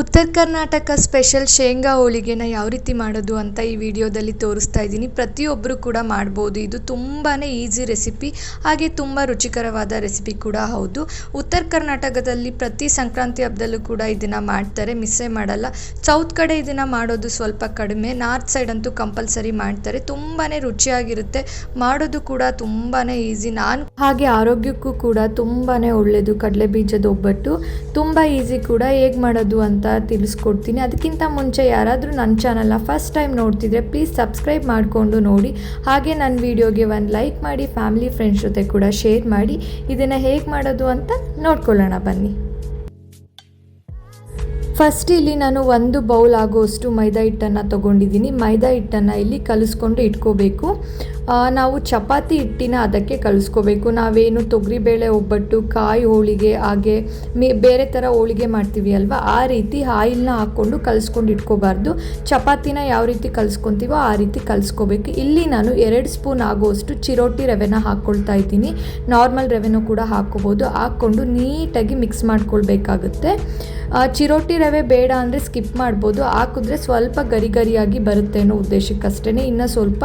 Uttara Karnataka special ಶೇಂಗಾ ಹೋಳಿಗೆನ ಯಾವ ರೀತಿ ಮಾಡೋದು ಅಂತ ಈ ವಿಡಿಯೋದಲ್ಲಿ ತೋರಿಸ್ತಾ ಇದ್ದೀನಿ. ಪ್ರತಿಯೊಬ್ಬರು ಕೂಡ ಮಾಡ್ಬೋದು. ಇದು ತುಂಬಾ ಈಸಿ ರೆಸಿಪಿ, ಹಾಗೆ ತುಂಬ ರುಚಿಕರವಾದ ರೆಸಿಪಿ ಕೂಡ ಹೌದು. ಉತ್ತರ ಕರ್ನಾಟಕದಲ್ಲಿ ಪ್ರತಿ ಸಂಕ್ರಾಂತಿ ಹಬ್ಬದಲ್ಲೂ ಕೂಡ ಇದನ್ನು ಮಾಡ್ತಾರೆ. ಮಿಸ್ಸೇ ಮಾಡಲ್ಲ. ಸೌತ್ ಕಡೆ ಇದನ್ನು ಮಾಡೋದು ಸ್ವಲ್ಪ ಕಡಿಮೆ. ನಾರ್ತ್ ಸೈಡ್ ಅಂತೂ ಕಂಪಲ್ಸರಿ ಮಾಡ್ತಾರೆ. ತುಂಬಾ ರುಚಿಯಾಗಿರುತ್ತೆ. ಮಾಡೋದು ಕೂಡ ತುಂಬಾ ಈಸಿ. ನಾನು ಹಾಗೆ ಆರೋಗ್ಯಕ್ಕೂ ಕೂಡ ತುಂಬಾ ಒಳ್ಳೆಯದು ಕಡಲೆ ಬೀಜದ ಒಬ್ಬಟ್ಟು ತುಂಬ ಈಸಿ ಕೂಡ ಹೇಗೆ ಮಾಡೋದು ಅಂತ ತಿಳಿಸ್ಕೊಡ್ತೀನಿ. ಅದಕ್ಕಿಂತ ಮುಂಚೆ ಯಾರಾದರೂ ನನ್ನ ಚಾನಲ್ನ ಫಸ್ಟ್ ಟೈಮ್ ನೋಡ್ತಿದ್ರೆ ಪ್ಲೀಸ್ ಸಬ್ಸ್ಕ್ರೈಬ್ ಮಾಡಿಕೊಂಡು ನೋಡಿ. ಹಾಗೆ ನನ್ನ ವಿಡಿಯೋಗೆ ಒಂದು ಲೈಕ್ ಮಾಡಿ ಫ್ಯಾಮಿಲಿ ಫ್ರೆಂಡ್ಸ್ ಜೊತೆ ಕೂಡ ಶೇರ್ ಮಾಡಿ. ಇದನ್ನು ಹೇಗೆ ಮಾಡೋದು ಅಂತ ನೋಡ್ಕೊಳ್ಳೋಣ ಬನ್ನಿ. ಫಸ್ಟ್ ಇಲ್ಲಿ ನಾನು ಒಂದು ಬೌಲ್ ಆಗೋಷ್ಟು ಮೈದಾ ಹಿಟ್ಟನ್ನು ತೊಗೊಂಡಿದ್ದೀನಿ. ಮೈದಾ ಹಿಟ್ಟನ್ನು ಇಲ್ಲಿ ಕಲಿಸ್ಕೊಂಡು ಇಟ್ಕೋಬೇಕು. ನಾವು ಚಪಾತಿ ಹಿಟ್ಟಿನ ಅದಕ್ಕೆ ಕಲಿಸ್ಕೋಬೇಕು. ನಾವೇನು ತೊಗರಿಬೇಳೆ, ಒಬ್ಬಟ್ಟು, ಕಾಯಿ ಹೋಳಿಗೆ, ಹಾಗೆ ಮೇ, ಬೇರೆ ಥರ ಹೋಳಿಗೆ ಮಾಡ್ತೀವಿ ಅಲ್ವಾ? ಆ ರೀತಿ ಆಯಿಲ್ನ ಹಾಕ್ಕೊಂಡು ಕಲಿಸ್ಕೊಂಡು ಇಟ್ಕೋಬಾರ್ದು. ಚಪಾತಿನ ಯಾವ ರೀತಿ ಕಲಿಸ್ಕೊತೀವೋ ಆ ರೀತಿ ಕಲಿಸ್ಕೋಬೇಕು. ಇಲ್ಲಿ ನಾನು ಎರಡು ಸ್ಪೂನ್ ಆಗೋಷ್ಟು ಚಿರೋಟಿ ರವೆನ ಹಾಕ್ಕೊಳ್ತಾ ಇದ್ದೀನಿ. ನಾರ್ಮಲ್ ರವೆನೂ ಕೂಡ ಹಾಕ್ಕೋಬೋದು. ಹಾಕ್ಕೊಂಡು ನೀಟಾಗಿ ಮಿಕ್ಸ್ ಮಾಡ್ಕೊಳ್ಬೇಕಾಗುತ್ತೆ. ಚಿರೋಟಿ ರವೆ ಬೇಡ ಅಂದರೆ ಸ್ಕಿಪ್ ಮಾಡ್ಬೋದು. ಹಾಕಿದ್ರೆ ಸ್ವಲ್ಪ ಗರಿ ಗರಿಯಾಗಿ ಬರುತ್ತೆ ಅನ್ನೋ ಉದ್ದೇಶಕ್ಕಷ್ಟೇ ಇನ್ನು ಸ್ವಲ್ಪ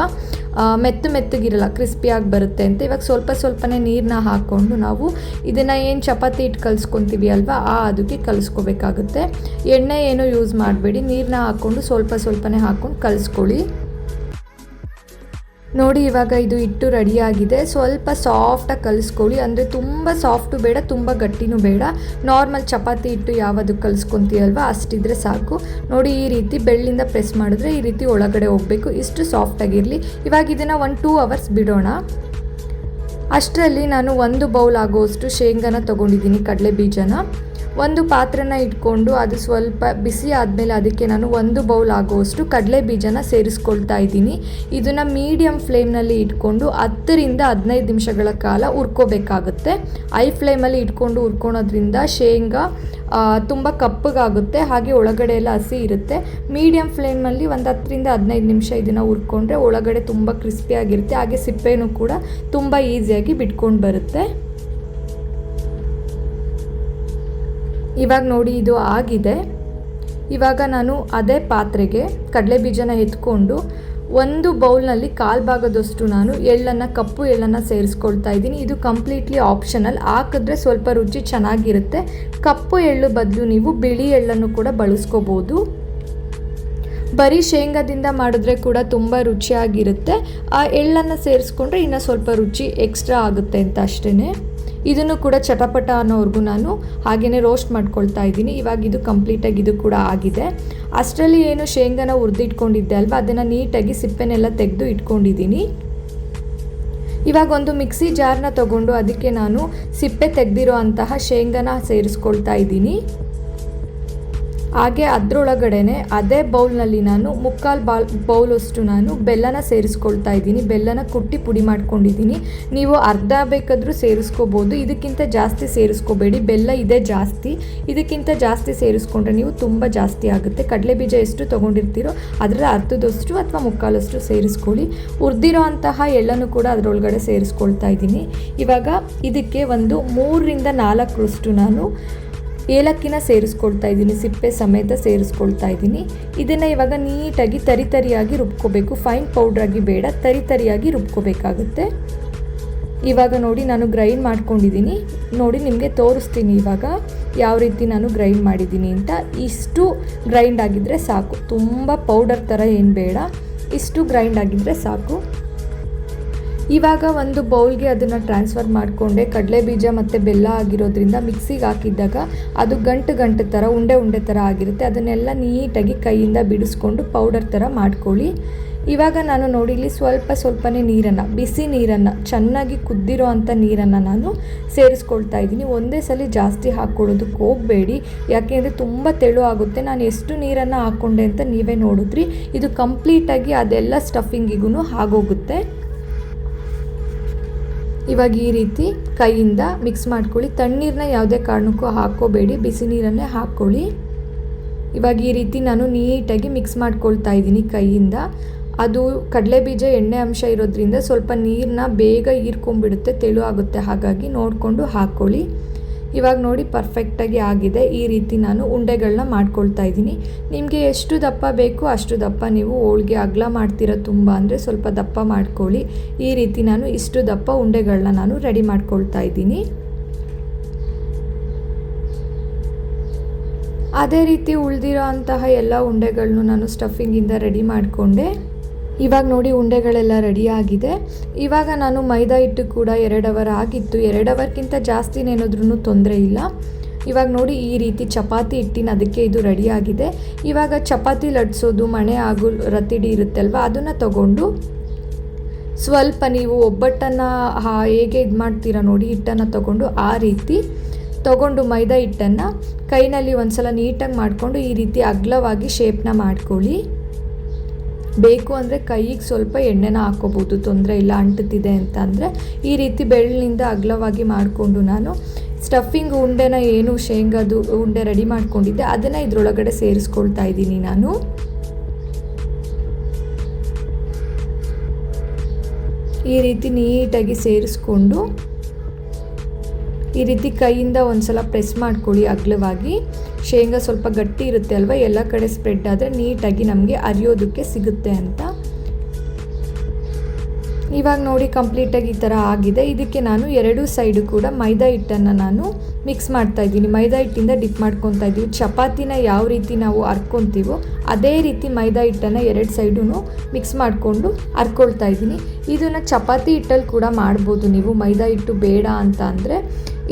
ಮೆತ್ತು ಮೆತ್ತ ಮೆತ್ತಗಿರಲ್ಲ, ಕ್ರಿಸ್ಪಿಯಾಗಿ ಬರುತ್ತೆ ಅಂತ. ಇವಾಗ ಸ್ವಲ್ಪ ಸ್ವಲ್ಪನೇ ನೀರನ್ನ ಹಾಕ್ಕೊಂಡು ನಾವು ಇದನ್ನು ಏನು ಚಪಾತಿ ಇಟ್ಟು ಕಲಿಸ್ಕೊತೀವಿ ಅಲ್ವಾ, ಆ ಅದಕ್ಕೆ ಕಲಿಸ್ಕೋಬೇಕಾಗುತ್ತೆ. ಎಣ್ಣೆ ಏನೂ ಯೂಸ್ ಮಾಡಬೇಡಿ. ನೀರನ್ನ ಹಾಕ್ಕೊಂಡು ಸ್ವಲ್ಪ ಸ್ವಲ್ಪನೇ ಹಾಕ್ಕೊಂಡು ಕಲಿಸ್ಕೊಳ್ಳಿ. ನೋಡಿ, ಇವಾಗ ಇದು ಹಿಟ್ಟು ರೆಡಿಯಾಗಿದೆ ಸ್ವಲ್ಪ ಸಾಫ್ಟಾಗಿ ಕಲಿಸ್ಕೊಳ್ಳಿ. ಅಂದರೆ ತುಂಬ ಸಾಫ್ಟು ಬೇಡ, ತುಂಬ ಗಟ್ಟಿನೂ ಬೇಡ. ನಾರ್ಮಲ್ ಚಪಾತಿ ಹಿಟ್ಟು ಯಾವುದು ಕಲಿಸ್ಕೊತೀಯಲ್ವ, ಅಷ್ಟಿದ್ರೆ ಸಾಕು. ನೋಡಿ, ಈ ರೀತಿ ಬೆಳ್ಳಿಂದ ಪ್ರೆಸ್ ಮಾಡಿದ್ರೆ ಈ ರೀತಿ ಒಳಗಡೆ ಹೋಗಬೇಕು. ಇಷ್ಟು ಸಾಫ್ಟಾಗಿರಲಿ ಇವಾಗ ಇದನ್ನು ಒಂದು ಟೂ ಅವರ್ಸ್ ಬಿಡೋಣ. ಅಷ್ಟರಲ್ಲಿ ನಾನು ಒಂದು ಬೌಲ್ ಆಗೋಷ್ಟು ಶೇಂಗಾನ ತೊಗೊಂಡಿದ್ದೀನಿ ಕಡಲೆ ಬೀಜನ ಒಂದು ಪಾತ್ರೆನ ಇಟ್ಕೊಂಡು ಅದು ಸ್ವಲ್ಪ ಬಿಸಿ ಆದಮೇಲೆ ಅದಕ್ಕೆ ನಾನು ಒಂದು ಬೌಲ್ ಆಗುವಷ್ಟು ಕಡಲೆ ಬೀಜನ ಸೇರಿಸ್ಕೊಳ್ತಾ ಇದ್ದೀನಿ. ಇದನ್ನು ಮೀಡಿಯಮ್ ಫ್ಲೇಮ್ನಲ್ಲಿ ಇಟ್ಕೊಂಡು ಹತ್ತರಿಂದ ಹದಿನೈದು ನಿಮಿಷಗಳ ಕಾಲ ಹುರ್ಕೋಬೇಕಾಗುತ್ತೆ. ಐ ಫ್ಲೇಮಲ್ಲಿ ಇಟ್ಕೊಂಡು ಹುರ್ಕೊಳೋದ್ರಿಂದ ಶೇಂಗಾ ತುಂಬ ಕಪ್ಪಗಾಗುತ್ತೆ, ಹಾಗೆ ಒಳಗಡೆ ಎಲ್ಲ ಹಸಿ ಇರುತ್ತೆ. ಮೀಡಿಯಮ್ ಫ್ಲೇಮಲ್ಲಿ ಒಂದು ಹತ್ತರಿಂದ ಹದಿನೈದು ನಿಮಿಷ ಇದನ್ನು ಹುರ್ಕೊಂಡ್ರೆ ಒಳಗಡೆ ತುಂಬ ಕ್ರಿಸ್ಪಿಯಾಗಿರುತ್ತೆ ಹಾಗೆ ಸಿಪ್ಪೆನೂ ಕೂಡ ತುಂಬ ಈಸಿಯಾಗಿ ಬಿಟ್ಕೊಂಡು ಬರುತ್ತೆ. ಇವಾಗ ನೋಡಿ ಇದು ಆಗಿದೆ. ಇವಾಗ ನಾನು ಅದೇ ಪಾತ್ರೆಗೆ ಕಡಲೆ ಬೀಜನ ಎತ್ಕೊಂಡು ಒಂದು ಬೌಲ್ನಲ್ಲಿ ಕಾಲು ಭಾಗದಷ್ಟು ನಾನು ಎಳ್ಳನ್ನು, ಕಪ್ಪು ಎಳ್ಳನ್ನು ಸೇರಿಸ್ಕೊಳ್ತಾ ಇದ್ದೀನಿ. ಇದು ಕಂಪ್ಲೀಟ್ಲಿ ಆಪ್ಷನಲ್. ಹಾಕಿದ್ರೆ ಸ್ವಲ್ಪ ರುಚಿ ಚೆನ್ನಾಗಿರುತ್ತೆ. ಕಪ್ಪು ಎಳ್ಳು ಬದಲು ನೀವು ಬಿಳಿ ಎಳ್ಳನ್ನು ಕೂಡ ಬಳಸ್ಕೋಬೋದು. ಬರೀ ಶೇಂಗಾದಿಂದ ಮಾಡಿದ್ರೆ ಕೂಡ ತುಂಬ ರುಚಿಯಾಗಿರುತ್ತೆ. ಆ ಎಳ್ಳನ್ನು ಸೇರಿಸ್ಕೊಂಡ್ರೆ ಇನ್ನೂ ಸ್ವಲ್ಪ ರುಚಿ ಎಕ್ಸ್ಟ್ರಾ ಆಗುತ್ತೆ ಅಂತ ಅಷ್ಟೇ ಇದನ್ನು ಕೂಡ ಚಟಪಟ ಅನ್ನೋವ್ರಿಗೂ ನಾನು ಹಾಗೆಯೇ ರೋಸ್ಟ್ ಮಾಡ್ಕೊಳ್ತಾ ಇದ್ದೀನಿ. ಇವಾಗ ಇದು ಕಂಪ್ಲೀಟಾಗಿ ಇದು ಕೂಡ ಆಗಿದೆ. ಅಷ್ಟರಲ್ಲಿ ಏನು ಶೇಂಗಾನ ಹುರಿದಿಟ್ಕೊಂಡಿದ್ದೆ ಅಲ್ವಾ? ಅದನ್ನು ನೀಟಾಗಿ ಸಿಪ್ಪೆನೆಲ್ಲ ತೆಗೆದು ಇಟ್ಕೊಂಡಿದ್ದೀನಿ. ಇವಾಗ ಒಂದು ಮಿಕ್ಸಿ ಜಾರ್ನ ತಗೊಂಡು ಅದಕ್ಕೆ ನಾನು ಸಿಪ್ಪೆ ತೆಗೆದಿರೋ ಅಂತಹ ಶೇಂಗಾನ ಸೇರಿಸ್ಕೊಳ್ತಾ ಇದ್ದೀನಿ. ಹಾಗೆ ಅದರೊಳಗಡೆನೆ ಅದೇ ಬೌಲ್ನಲ್ಲಿ ನಾನು ಮುಕ್ಕಾಲು ಬಾಲ್ ಬೌಲಷ್ಟು ನಾನು ಬೆಲ್ಲನ ಸೇರಿಸ್ಕೊಳ್ತಾ ಇದ್ದೀನಿ. ಬೆಲ್ಲನ ಕುಟ್ಟಿ ಪುಡಿ ಮಾಡ್ಕೊಂಡಿದ್ದೀನಿ. ನೀವು ಅರ್ಧ ಬೇಕಾದರೂ ಸೇರಿಸ್ಕೋಬೋದು. ಇದಕ್ಕಿಂತ ಜಾಸ್ತಿ ಸೇರಿಸ್ಕೋಬೇಡಿ. ಬೆಲ್ಲ ಇದೆ ಜಾಸ್ತಿ. ಇದಕ್ಕಿಂತ ಜಾಸ್ತಿ ಸೇರಿಸ್ಕೊಂಡ್ರೆ ನೀವು ತುಂಬ ಜಾಸ್ತಿ ಆಗುತ್ತೆ. ಕಡಲೆ ಬೀಜ ಎಷ್ಟು ತೊಗೊಂಡಿರ್ತೀರೋ ಅದರ ಅರ್ಧದಷ್ಟು ಅಥವಾ ಮುಕ್ಕಾಲಷ್ಟು ಸೇರಿಸ್ಕೊಳ್ಳಿ. ಹುರಿದಿರೋ ಅಂತಹ ಎಳ್ಳನ್ನು ಕೂಡ ಅದರೊಳಗಡೆ ಸೇರಿಸ್ಕೊಳ್ತಾ ಇದ್ದೀನಿ. ಇವಾಗ ಇದಕ್ಕೆ ಒಂದು ಮೂರರಿಂದ ನಾಲ್ಕರಷ್ಟು ನಾನು ಏಲಕ್ಕಿನ ಸೇರಿಸ್ಕೊಳ್ತಾ ಇದ್ದೀನಿ, ಸಿಪ್ಪೆ ಸಮೇತ ಸೇರಿಸ್ಕೊಳ್ತಾ ಇದ್ದೀನಿ. ಇದನ್ನು ಇವಾಗ ನೀಟಾಗಿ ತರಿ ತರಿಯಾಗಿ ರುಬ್ಕೋಬೇಕು. ಫೈನ್ ಪೌಡ್ರಾಗಿ ಬೇಡ, ತರಿ ತರಿಯಾಗಿ ರುಬ್ಕೋಬೇಕಾಗುತ್ತೆ. ಇವಾಗ ನೋಡಿ ನಾನು ಗ್ರೈಂಡ್ ಮಾಡ್ಕೊಂಡಿದ್ದೀನಿ. ನೋಡಿ ನಿಮಗೆ ತೋರಿಸ್ತೀನಿ ಇವಾಗ ಯಾವ ರೀತಿ ನಾನು ಗ್ರೈಂಡ್ ಮಾಡಿದ್ದೀನಿ ಅಂತ. ಇಷ್ಟು ಗ್ರೈಂಡ್ ಆಗಿದ್ದರೆ ಸಾಕು. ತುಂಬ ಪೌಡರ್ ಥರ ಏನು ಬೇಡ. ಇಷ್ಟು ಗ್ರೈಂಡ್ ಆಗಿದ್ದರೆ ಸಾಕು. ಇವಾಗ ಒಂದು ಬೌಲ್ಗೆ ಅದನ್ನು ಟ್ರಾನ್ಸ್ಫರ್ ಮಾಡಿಕೊಂಡೆ. ಕಡಲೆ ಬೀಜ ಮತ್ತು ಬೆಲ್ಲ ಆಗಿರೋದ್ರಿಂದ ಮಿಕ್ಸಿಗೆ ಹಾಕಿದ್ದಾಗ ಅದು ಗಂಟು ಗಂಟು ಥರ ಉಂಡೆ ಉಂಡೆ ಥರ ಆಗಿರುತ್ತೆ. ಅದನ್ನೆಲ್ಲ ನೀಟಾಗಿ ಕೈಯಿಂದ ಬಿಡಿಸ್ಕೊಂಡು ಪೌಡರ್ ಥರ ಮಾಡ್ಕೊಳ್ಳಿ. ಇವಾಗ ನಾನು ನೋಡಿ, ಇಲ್ಲಿ ಸ್ವಲ್ಪ ಸ್ವಲ್ಪನೇ ನೀರನ್ನು, ಬಿಸಿ ನೀರನ್ನು, ಚೆನ್ನಾಗಿ ಕುದ್ದಿರೋ ಅಂಥ ನೀರನ್ನು ನಾನು ಸೇರಿಸ್ಕೊಳ್ತಾ ಇದ್ದೀನಿ. ಒಂದೇ ಸಲ ಜಾಸ್ತಿ ಹಾಕ್ಕೊಳ್ಳೋದಕ್ಕೆ ಹೋಗಬೇಡಿ. ಯಾಕೆಂದರೆ ತುಂಬ ತೆಳು ಆಗುತ್ತೆ. ನಾನು ಎಷ್ಟು ನೀರನ್ನು ಹಾಕ್ಕೊಂಡೆ ಅಂತ ನೀವೇ ನೋಡಿದ್ರಿ. ಇದು ಕಂಪ್ಲೀಟಾಗಿ ಅದೆಲ್ಲ ಸ್ಟಫಿಂಗಿಗೂ ಆಗೋಗುತ್ತೆ ಇವಾಗ ಈ ರೀತಿ ಕೈಯಿಂದ ಮಿಕ್ಸ್ ಮಾಡ್ಕೊಳ್ಳಿ. ತಣ್ಣೀರನ್ನ ಯಾವುದೇ ಕಾರಣಕ್ಕೂ ಹಾಕ್ಕೋಬೇಡಿ. ಬಿಸಿ ನೀರನ್ನೇ ಹಾಕ್ಕೊಳ್ಳಿ. ಇವಾಗ ಈ ರೀತಿ ನಾನು ನೀಟಾಗಿ ಮಿಕ್ಸ್ ಮಾಡ್ಕೊಳ್ತಾ ಇದ್ದೀನಿ ಕೈಯಿಂದ. ಅದು ಕಡಲೆ ಬೀಜ ಎಣ್ಣೆ ಅಂಶ ಇರೋದ್ರಿಂದ ಸ್ವಲ್ಪ ನೀರನ್ನ ಬೇಗ ಹೀರ್ಕೊಂಡ್ಬಿಡುತ್ತೆ, ತೆಳು ಆಗುತ್ತೆ. ಹಾಗಾಗಿ ನೋಡಿಕೊಂಡು ಹಾಕ್ಕೊಳ್ಳಿ. ಇವಾಗ ನೋಡಿ ಪರ್ಫೆಕ್ಟಾಗಿ ಆಗಿದೆ. ಈ ರೀತಿ ನಾನು ಉಂಡೆಗಳನ್ನ ಮಾಡ್ಕೊಳ್ತಾ ಇದ್ದೀನಿ. ನಿಮಗೆ ಎಷ್ಟು ದಪ್ಪ ಬೇಕು ಅಷ್ಟು ದಪ್ಪ ನೀವು ಹೋಳಿಗೆ, ಅಗಲ ಮಾಡ್ತೀರ ತುಂಬ ಅಂದರೆ ಸ್ವಲ್ಪ ದಪ್ಪ ಮಾಡ್ಕೊಳ್ಳಿ. ಈ ರೀತಿ ನಾನು ಇಷ್ಟು ದಪ್ಪ ಉಂಡೆಗಳನ್ನ ನಾನು ರೆಡಿ ಮಾಡ್ಕೊಳ್ತಾ ಇದ್ದೀನಿ. ಅದೇ ರೀತಿ ಉಳಿದಿರೋ ಅಂತಹ ಎಲ್ಲ ಉಂಡೆಗಳನ್ನು ನಾನು ಸ್ಟಫಿಂಗಿಂದ ರೆಡಿ ಮಾಡಿಕೊಂಡೆ. ಇವಾಗ ನೋಡಿ ಉಂಡೆಗಳೆಲ್ಲ ರೆಡಿ ಆಗಿದೆ. ಇವಾಗ ನಾನು ಮೈದಾ ಹಿಟ್ಟು ಕೂಡ ಎರಡು ಅವರ್ ಆಗಿತ್ತು. ಎರಡು ಅವರ್ಗಿಂತ ಜಾಸ್ತಿ ಏನಾದ್ರೂ ತೊಂದರೆ ಇಲ್ಲ. ಇವಾಗ ನೋಡಿ ಈ ರೀತಿ ಚಪಾತಿ ಹಿಟ್ಟಿನ ಅದಕ್ಕೆ ಇದು ರೆಡಿ ಆಗಿದೆ. ಇವಾಗ ಚಪಾತಿ ಲಟ್ಸೋದು, ಮಣೆ ಆಗು ರತಿಡಿ ಇರುತ್ತಲ್ವ, ಅದನ್ನು ತಗೊಂಡು ಸ್ವಲ್ಪ ನೀವು ಒಬ್ಬಟ್ಟನ್ನು ಹೇಗೆ ಇದು ಮಾಡ್ತೀರಾ ನೋಡಿ, ಹಿಟ್ಟನ್ನು ತಗೊಂಡು ಆ ರೀತಿ ತಗೊಂಡು ಮೈದಾ ಹಿಟ್ಟನ್ನು ಕೈನಲ್ಲಿ ಒಂದು ಸಲ ನೀಟಾಗಿ ಮಾಡಿಕೊಂಡು ಈ ರೀತಿ ಅಗ್ಲವಾಗಿ ಶೇಪ್ನ ಮಾಡ್ಕೊಳ್ಳಿ. ಬೇಕು ಅಂದರೆ ಕೈಗೆ ಸ್ವಲ್ಪ ಎಣ್ಣೆನ ಹಾಕೋಬೋದು, ತೊಂದರೆ ಇಲ್ಲ, ಅಂಟುತ್ತಿದೆ ಅಂತ ಅಂದರೆ ಈ ರೀತಿ ಬೆಳ್ಳಿನಿಂದ ಅಗಲವಾಗಿ ಮಾಡಿಕೊಂಡು ನಾನು ಸ್ಟಫಿಂಗ್ ಉಂಡೆನ ಏನು ಶೇಂಗಾದು ಉಂಡೆ ರೆಡಿ ಮಾಡ್ಕೊಂಡಿದ್ದೆ, ಅದನ್ನು ಇದರೊಳಗಡೆ ಸೇರಿಸ್ಕೊಳ್ತಾ ಇದ್ದೀನಿ ನಾನು. ಈ ರೀತಿ ನೀಟಾಗಿ ಸೇರಿಸ್ಕೊಂಡು ಈ ರೀತಿ ಕೈಯಿಂದ ಒಂದ್ಸಲ ಪ್ರೆಸ್ ಮಾಡ್ಕೊಳ್ಳಿ ಅಗ್ಲವಾಗಿ. ಶೇಂಗಾ ಸ್ವಲ್ಪ ಗಟ್ಟಿ ಇರುತ್ತೆ ಅಲ್ವಾ? ಎಲ್ಲ ಕಡೆ ಸ್ಪ್ರೆಡ್ ಆದರೆ ನೀಟಾಗಿ ನಮಗೆ ಅರಿಯೋದಕ್ಕೆ ಸಿಗುತ್ತೆ ಅಂತ. ಇವಾಗ ನೋಡಿ ಕಂಪ್ಲೀಟಾಗಿ ಈ ಥರ ಆಗಿದೆ. ಇದಕ್ಕೆ ನಾನು ಎರಡೂ ಸೈಡು ಕೂಡ ಮೈದಾ ಹಿಟ್ಟನ್ನು ನಾನು ಮಿಕ್ಸ್ ಮಾಡ್ತಾ ಇದ್ದೀನಿ. ಮೈದಾ ಹಿಟ್ಟಿಂದ ಡಿಪ್ ಮಾಡ್ಕೊತಾ ಇದ್ದೀವಿ. ಚಪಾತಿನ ಯಾವ ರೀತಿ ನಾವು ಅರ್ಕೊತೀವೋ ಅದೇ ರೀತಿ ಮೈದಾ ಹಿಟ್ಟನ್ನು ಎರಡು ಸೈಡೂ ಮಿಕ್ಸ್ ಮಾಡಿಕೊಂಡು ಅರ್ಕೊಳ್ತಾ ಇದ್ದೀನಿ. ಇದನ್ನು ಚಪಾತಿ ಹಿಟ್ಟಲ್ಲಿ ಕೂಡ ಮಾಡ್ಬೋದು ನೀವು. ಮೈದಾ ಹಿಟ್ಟು ಬೇಡ ಅಂತ ಅಂದರೆ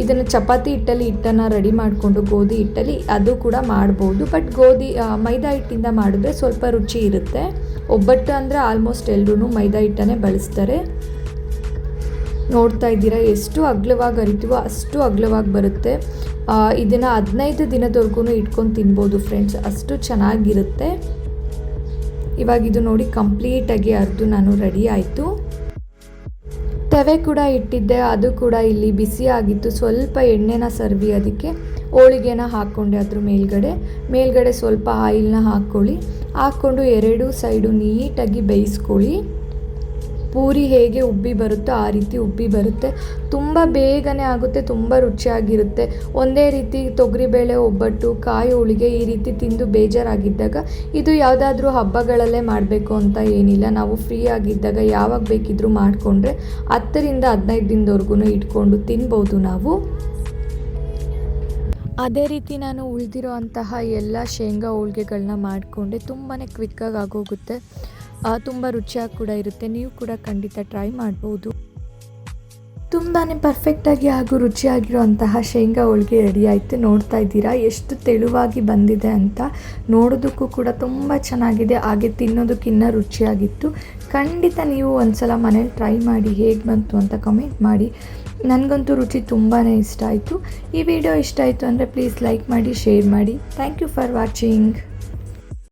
ಇದನ್ನು ಚಪಾತಿ ಹಿಟ್ಟಲ್ಲಿ ಹಿಟ್ಟನ್ನು ರೆಡಿ ಮಾಡಿಕೊಂಡು ಗೋಧಿ ಹಿಟ್ಟಲ್ಲಿ ಅದು ಕೂಡ ಮಾಡ್ಬೋದು. ಬಟ್ ಗೋಧಿ ಮೈದಾ ಹಿಟ್ಟಿಂದ ಮಾಡಿದ್ರೆ ಸ್ವಲ್ಪ ರುಚಿ ಇರುತ್ತೆ. ಒಬ್ಬಟ್ಟು ಅಂದರೆ ಆಲ್ಮೋಸ್ಟ್ ಎಲ್ಲರೂ ಮೈದಾ ಹಿಟ್ಟನ್ನೇ ಬಳಸ್ತಾರೆ. ನೋಡ್ತಾ ಇದ್ದೀರಾ, ಎಷ್ಟು ಅಗ್ಲವಾಗಿ ಅರಿತೀವೋ ಅಷ್ಟು ಅಗ್ಲವಾಗಿ ಬರುತ್ತೆ. ಇದನ್ನು ಹದಿನೈದು ದಿನದವರೆಗೂ ಇಟ್ಕೊಂಡು ತಿನ್ಬೋದು ಫ್ರೆಂಡ್ಸ್ ಅಷ್ಟು ಚೆನ್ನಾಗಿರುತ್ತೆ. ಇವಾಗ ಇದು ನೋಡಿ ಕಂಪ್ಲೀಟಾಗಿ ಅರ್ದು ನಾನು ರೆಡಿ ಆಯಿತು. ತವೆ ಕೂಡ ಇಟ್ಟಿದ್ದೆ, ಅದು ಕೂಡ ಇಲ್ಲಿ ಬಿಸಿ ಆಗಿತ್ತು ಸ್ವಲ್ಪ ಎಣ್ಣೆನ ಸರ್ವಿ ಅದಕ್ಕೆ. ಹೋಳಿಗೆನ ಹಾಕ್ಕೊಂಡೆ ಅದ್ರ ಮೇಲ್ಗಡೆ. ಮೇಲ್ಗಡೆ ಸ್ವಲ್ಪ ಆಯಿಲ್ನ ಹಾಕ್ಕೊಳ್ಳಿ. ಹಾಕ್ಕೊಂಡು ಎರಡೂ ಸೈಡು ನೀಟಾಗಿ ಬೇಯಿಸ್ಕೊಳ್ಳಿ. ಪೂರಿ ಹೇಗೆ ಉಬ್ಬಿ ಬರುತ್ತೋ ಆ ರೀತಿ ಉಬ್ಬಿ ಬರುತ್ತೆ. ತುಂಬ ಬೇಗನೆ ಆಗುತ್ತೆ, ತುಂಬ ರುಚಿಯಾಗಿರುತ್ತೆ. ಒಂದೇ ರೀತಿ ತೊಗರಿಬೇಳೆ, ಒಬ್ಬಟ್ಟು, ಕಾಯಿ, ಹೋಳಿಗೆ ಈ ರೀತಿ ತಿಂದು ಬೇಜಾರಾಗಿದ್ದಾಗ ಇದು ಯಾವುದಾದ್ರೂ ಹಬ್ಬಗಳಲ್ಲೇ ಮಾಡಬೇಕು ಅಂತ ಏನಿಲ್ಲ. ನಾವು ಫ್ರೀ ಆಗಿದ್ದಾಗ ಯಾವಾಗ ಬೇಕಿದ್ರೂ ಮಾಡಿಕೊಂಡ್ರೆ ಹತ್ತರಿಂದ ಹದಿನೈದು ದಿನದವರೆಗೂ ಇಟ್ಕೊಂಡು ತಿನ್ಬೋದು ನಾವು. ಅದೇ ರೀತಿ ನಾನು ಉಳಿದಿರೋ ಅಂತಹ ಎಲ್ಲ ಶೇಂಗಾ ಹೋಳಿಗೆಗಳನ್ನ ಮಾಡಿಕೊಂಡೆ. ತುಂಬಾ ಕ್ವಿಕ್ಕಾಗಿ ಆಗೋಗುತ್ತೆ. ತುಂಬ ರುಚಿಯಾಗಿ ಕೂಡ ಇರುತ್ತೆ. ನೀವು ಕೂಡ ಖಂಡಿತ ಟ್ರೈ ಮಾಡ್ಬೋದು. ತುಂಬಾ ಪರ್ಫೆಕ್ಟಾಗಿ ಹಾಗೂ ರುಚಿಯಾಗಿರುವಂತಹ ಶೇಂಗಾ ಹೋಳಿಗೆ ರೆಡಿ ಆಯಿತು. ನೋಡ್ತಾ ಇದ್ದೀರಾ? ಎಷ್ಟು ತೆಳುವಾಗಿ ಬಂದಿದೆ ಅಂತ ನೋಡೋದಕ್ಕೂ ಕೂಡ ತುಂಬ ಚೆನ್ನಾಗಿದೆ. ಹಾಗೆ ತಿನ್ನೋದಕ್ಕಿನ್ನ ರುಚಿಯಾಗಿತ್ತು. ಖಂಡಿತ ನೀವು ಒಂದ್ಸಲ ಮನೇಲಿ ಟ್ರೈ ಮಾಡಿ ಹೇಗೆ ಬಂತು ಅಂತ ಕಮೆಂಟ್ ಮಾಡಿ. ನನಗಂತೂ ರುಚಿ ತುಂಬಾ ಇಷ್ಟ ಆಯಿತು. ಈ ವಿಡಿಯೋ ಇಷ್ಟ ಆಯಿತು ಅಂದರೆ ಪ್ಲೀಸ್ ಲೈಕ್ ಮಾಡಿ ಶೇರ್ ಮಾಡಿ. Thank you for watching